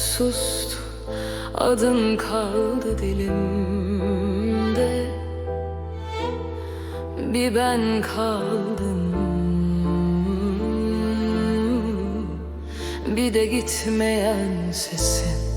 sustu. Adın kaldı dilimde. Bir ben kaldım. Bir de gitmeyen sesin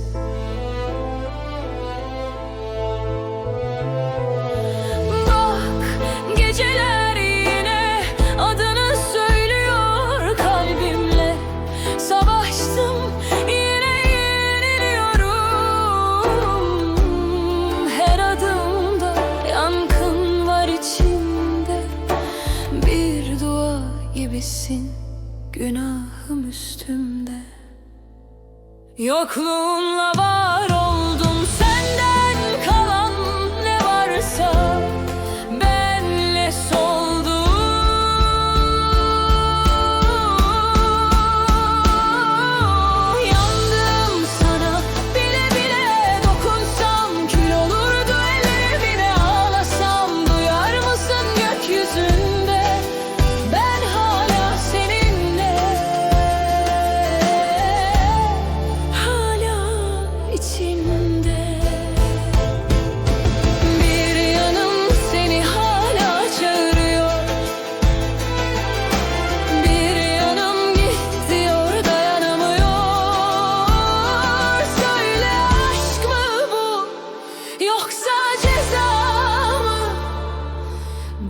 gibisin günahım üstümde. Yokluğunla var oldum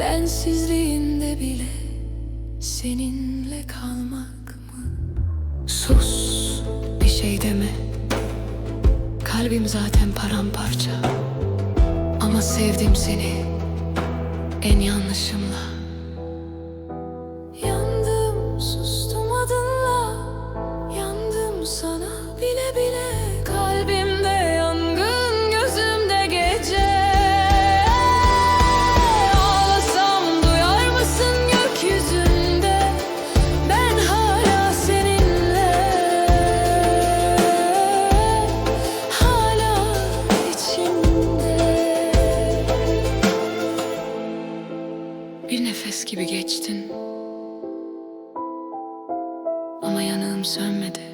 bensizliğinde bile seninle kalmak mı? Sus bir şey deme. Kalbim zaten paramparça. Ama sevdim seni en yanlışımla nefes gibi geçtin. Ama yanığım sönmedi